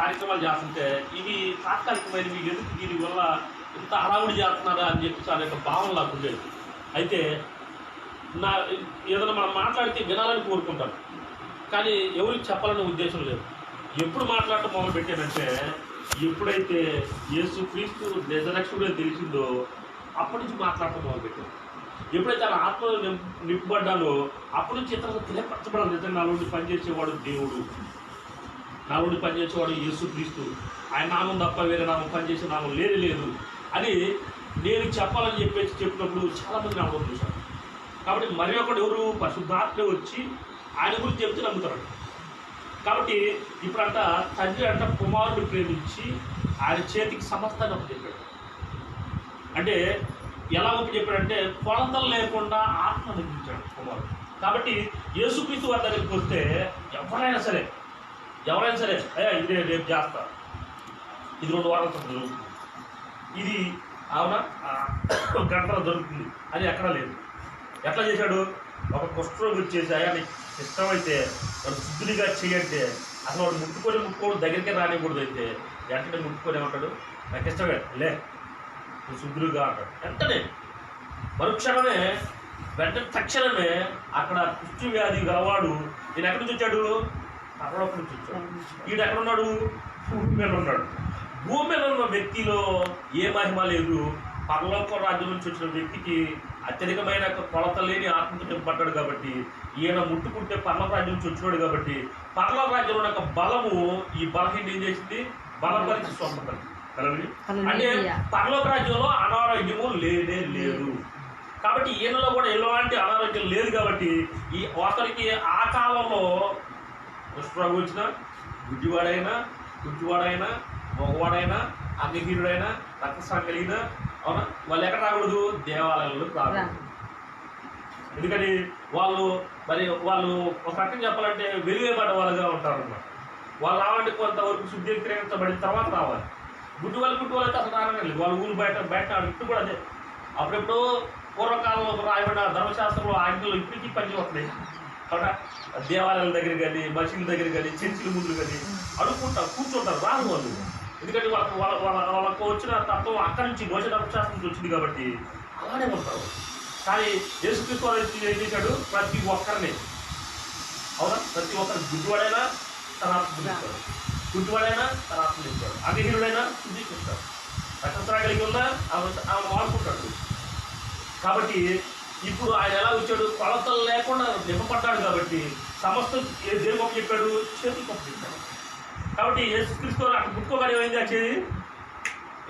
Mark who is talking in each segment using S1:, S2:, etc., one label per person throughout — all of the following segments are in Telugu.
S1: కార్యక్రమాలు చేస్తుంటే ఇవి తాత్కాలికమైనవి ఎందుకు దీని వల్ల ఇంత హడావుడి చేస్తున్నారా అని చెప్పి చాలా యొక్క భావన నాకు ఉండేది. అయితే నా ఏదైనా మనం మాట్లాడితే వినాలని కోరుకుంటాను కానీ ఎవరికి చెప్పాలనే ఉద్దేశం లేదు. ఎప్పుడు మాట్లాడటం మొదలు పెట్టానంటే ఎప్పుడైతే యేసు క్రీస్తు నిజరక్షకుడే తెలిసిందో అప్పటి నుంచి మాట్లాడటం మొదలు పెట్టాను. ఎప్పుడైతే ఆ ఆత్మ నింప్- నింపబడ్డానో అప్పటి నుంచి ఇతరులకు తెలియపరచబడాలి నిజంగా అలాంటి పనిచేసేవాడు దేవుడు. నా పనిచేసేవాడు యేసు క్రీస్తు ఆయన నామం తప్ప వేరే నామం పనిచేసే నామం లేదు లేదు. అని నేను చెప్పాలని చెప్పేసి చెప్పినప్పుడు చాలామంది నమ్మకం చూశాను కాబట్టి మరి ఒకడు ఎవరు? పరిశుద్ధాత్మ వచ్చి ఆయన గురించి చెప్తే నమ్ముతారు. కాబట్టి ఇప్పుడంట తండ్రి అంట కుమారుడు ప్రేమించి ఆయన చేతికి సమస్తాన్ని చెప్పాడు. అంటే ఎలా ఒప్పి చెప్పాడంటే కొలతలు లేకుండా ఆత్మ నిర్మించాడు కుమారుడు. కాబట్టి యేసుక్రీస్తు వారి దగ్గరికి వస్తే ఎవరైనా సరే ఎవరైనా సరే అయ్యా ఇది రేపు రేపు చేస్తా. ఇది రెండు వారాల తర్వాత జరుగుతుంది. ఇది అవునా? గంటలో దొరుకుతుంది. అది ఎక్కడా లేదు. ఎట్లా చేశాడు? ఒక కుష్ఠరోగి వచ్చేసి అయ్యా నీకు ఇష్టమైతే వాడు శుద్ధుడిగా చేయంటే అసలు వాడు ముట్టుకొని ముట్టుకోవడం దగ్గరికి రానివ్వకూడదు అయితే వెంటనే ముట్టుకొని ఏమంటాడు? నాకు ఇష్టమే లే నువ్వు శుద్ధుడిగా అంటాడు. వెంటనే మరుక్షణమే వెంటనే తక్షణమే అక్కడ కుష్ఠ వ్యాధి గలవాడు నేను ఎక్కడి నుంచి వచ్చాడు? పరలోకం నుంచి వచ్చాడు ఈయన ఎక్కడ ఉన్నాడు భూమి మీద ఉన్నాడు భూమి మీద ఉన్న వ్యక్తిలో ఏ మహిమ లేదు. పరలోక రాజ్యం నుంచి వచ్చిన వ్యక్తికి అత్యధికమైన కొలత లేని ఆత్మతో నింపబడ్డాడు కాబట్టి ఈయన ముట్టుకుంటే పరలోక రాజ్యం నుంచి వచ్చినాడు కాబట్టి పరలోక రాజ్యంలో ఉన్న ఒక బలము ఈ బలహీన ఏం చేసింది? బలపరిచి స్వస్థపరిచి అంటే. పరలోక రాజ్యంలో అనారోగ్యము లేనే లేదు. కాబట్టి ఈయనలో కూడా ఎలాంటి అనారోగ్యం లేదు కాబట్టి ఈ ఒకరికి ఆ కాలంలో కుష్ఠరోగి వచ్చిన గుడ్డివాడైనా గుడ్డివాడైనా మగవాడైనా అగ్నిహీనుడైనా రక్తస్రావం కలిగిన అవునా? వాళ్ళు ఎక్కడ రాకూడదు? దేవాలయంలో రాకూడదు. ఎందుకని? వాళ్ళు మరి వాళ్ళు ఒక రకం చెప్పాలంటే వెలువేపడ్డ వాళ్ళుగా ఉంటారు అన్నమాట వాళ్ళు రావాలంటే కొంతవరకు శుద్ధీకరించబడిన తర్వాత రావాలి. గుడ్డి వాళ్ళు గుడ్డి వాళ్ళైతే అసలు రాలేదు వాళ్ళు ఊరు బయట బయట ఇప్పుడు కూడా అదే. అప్పుడెప్పుడు పూర్వకాలంలో రాయబడిన ధర్మశాస్త్రంలో ఆజ్ఞలు ఇప్పటికీ పని వస్తున్నాయి దేవాలయాల దగ్గర కానీ మసీదుల దగ్గర కానీ చర్చిల ముందు కానీ అడుక్కుంటారు కూర్చుంటారు రాదు వాళ్ళు. ఎందుకంటే వాళ్ళకి వాళ్ళ వాళ్ళ వాళ్ళకు వచ్చిన తత్వం అక్కడి నుంచి భోజన శాస్త్రం నుంచి వచ్చింది కాబట్టి అలానే ఉంటారు. కానీ యేసుక్రీస్తు వారు ఏం చేశాడు? ప్రతి ఒక్కరిని. అవునా? ప్రతి ఒక్కరు గుడ్డివాడైనా తన ఆత్మ గుడ్డివాడైనా తన ఆత్మ నింపుతాడు. అగ్నిహీనుడైనా శుద్ధీకరిస్తాడు. రక్షణ కలిగి ఉన్నా ఆమె ఆమె వాడుకుంటాడు. కాబట్టి ఇప్పుడు ఆయన ఎలా వచ్చాడు? కొలతలు లేకుండా నింపబడ్డాడు కాబట్టి సమస్తం ఏ దేని గొప్ప చెప్పాడు? చేతులు గొప్ప చెప్పాడు కాబట్టి యేసుక్రీస్తు వారు అక్కడ పుట్టుకోగానే ఏమైంది వచ్చేది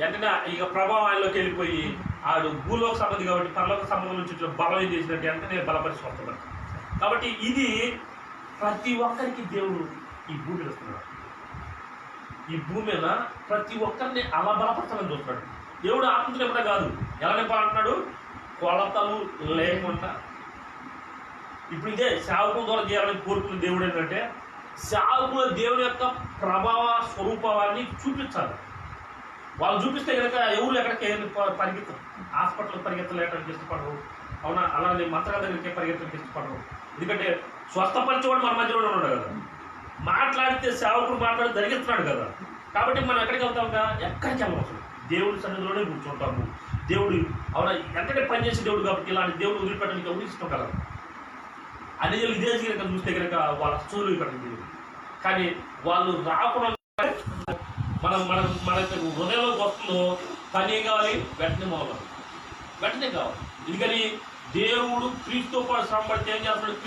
S1: వెంటనే ఇక ప్రభావం ఆయనలోకి వెళ్ళిపోయి ఆడు భూలోక సంబంధి కాబట్టి పర్లోక సంబంధం నుంచి వచ్చిన బలం ఏం చేసినట్టు వెంటనే బలపరిచి వస్తున్నాడు కాబట్టి ఇది ప్రతి ఒక్కరికి దేవుడు ఈ భూమి వస్తున్నాడు. ఈ భూమి మీద ప్రతి ఒక్కరిని అలా బలపరచాలని చూస్తున్నాడు. దేవుడు ఆత్మతో నింపడం కాదు. ఎలా నింపాలంటున్నాడు? కొలతలు లేకుండా ఇప్పుడు ఇదే సేవకుల ద్వారా చేయాలని కోరుకున్న దేవుడు ఏంటంటే సేవకుల దేవుని యొక్క ప్రభావ స్వరూపాన్ని చూపించాలి. వాళ్ళు చూపిస్తే కనుక ఎవరు ఎక్కడికి ప- పరిగెత్తరు. హాస్పిటల్ పరిగెత్తలేటానికి ఇష్టపడరు అవునా? అలానే మంత్రాల దగ్గరికి పరిగెత్తడానికి ఇష్టపడరు ఎందుకంటే స్వస్థపరిచేవాడు మన మధ్యలో ఉన్నాడు కదా. మాట్లాడితే సేవకుడు మాట్లాడి జరిగిస్తున్నాడు కదా. కాబట్టి మనం ఎక్కడికి వెళ్తాంగా ఎక్కడికి వెళ్ళవచ్చు దేవుడి సన్నిధిలోనే కూర్చుంటాము. దేవుడు అవునా? వెంటనే పనిచేసే దేవుడు కాబట్టి ఇలాంటి దేవుడు వదిలిపెట్టడానికి ఎవరు ఇష్టం కదా అన్ని జనులు ఇదే కనుక చూస్తే కనుక వాళ్ళ చూలు పెట్టండి కానీ వాళ్ళు రాకుండా మనం మన మన హృదయంలోకి వస్తుందో పని ఏం కావాలి వెంటనే మొదలు వెంటనే కావాలి. ఎందుకని దేవుడు క్రీస్తు పాటు శ్రమపడితే ఏం చేస్తున్నాడు